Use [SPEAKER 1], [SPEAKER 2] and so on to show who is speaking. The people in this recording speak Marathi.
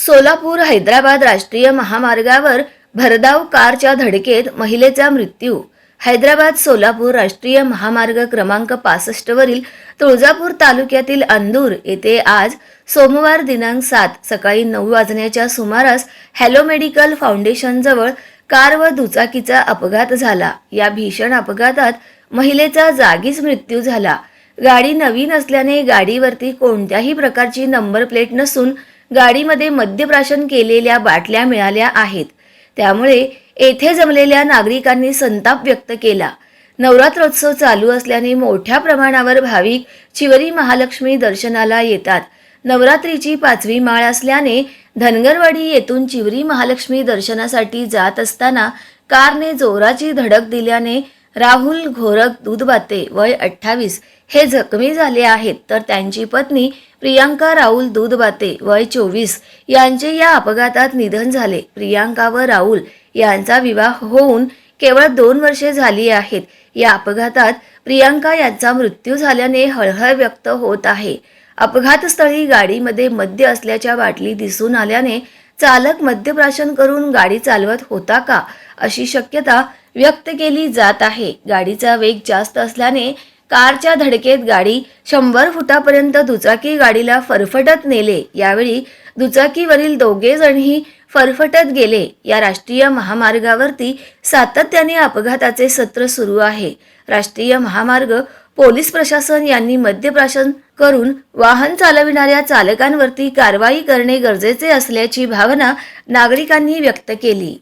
[SPEAKER 1] सोलापूर हैदराबाद राष्ट्रीय महामार्गावर भरधाव कारच्या धडकेत महिलेचा मृत्यू. हैदराबाद सोलापूर राष्ट्रीय महामार्ग क्रमांक पासष्ट वरील तुळजापूर तालुक्यातील अंदूर येथे आज सोमवार दिनांक सात सकाळी नऊ वाजण्याच्या सुमारास हॅलो मेडिकल फाउंडेशनजवळ कार व दुचाकीचा अपघात झाला. या भीषण अपघातात महिलेचा जागीच मृत्यू झाला. गाडी नवीन असल्याने गाडीवरती कोणत्याही प्रकारची नंबर प्लेट नसून गाडीमध्ये मद्यप्राशन केलेल्या बाटल्या मिळाल्या आहेत. त्यामुळे येथे जमलेल्या नागरिकांनी संताप व्यक्त केला. नवरात्रोत्सव चालू असल्याने मोठ्या प्रमाणावर भाविक चिवरी महालक्ष्मी दर्शनाला येतात. नवरात्रीची पाचवी माळ असल्याने धनगरवाडी येथून चिवरी महालक्ष्मी दर्शनासाठी जात असताना कारने जोराची धडक दिल्याने राहुल घोरक दूधबाते वय अठ्ठावीस. हे जखमी झाले आहेत तर त्यांची पत्नी प्रियांका राहुल दूधबाते वय चोवीस. यांचे या अपघातात निधन झाले. प्रियांका व राहुल यांचा विवाह होऊन केवळ दोन वर्षे झाली आहेत. या अपघातात प्रियांका यांचा मृत्यू झाल्याने हळहळ व्यक्त होत आहे. अपघातस्थळी गाडीमध्ये मद्य असल्याच्या बाटली दिसून आल्याने चालक मद्यप्राशन करून गाडी चालवत होता का अशी शक्यता व्यक्त केली जात आहे. गाडीचा वेग जास्त असल्याने कारच्या धडकेत गाडी शंभर फुटापर्यंत दुचाकी गाडीला फरफटत नेले. यावेळी दुचाकीवरील दोघे जणही फरफटत गेले. या राष्ट्रीय महामार्गावरती सातत्याने अपघाताचे सत्र सुरू आहे. राष्ट्रीय महामार्ग पोलीस प्रशासन यांनी मद्यप्राशन करून वाहन चालविणाऱ्या चालकांवरती कारवाई करणे गरजेचे असल्याची भावना नागरिकांनी व्यक्त केली.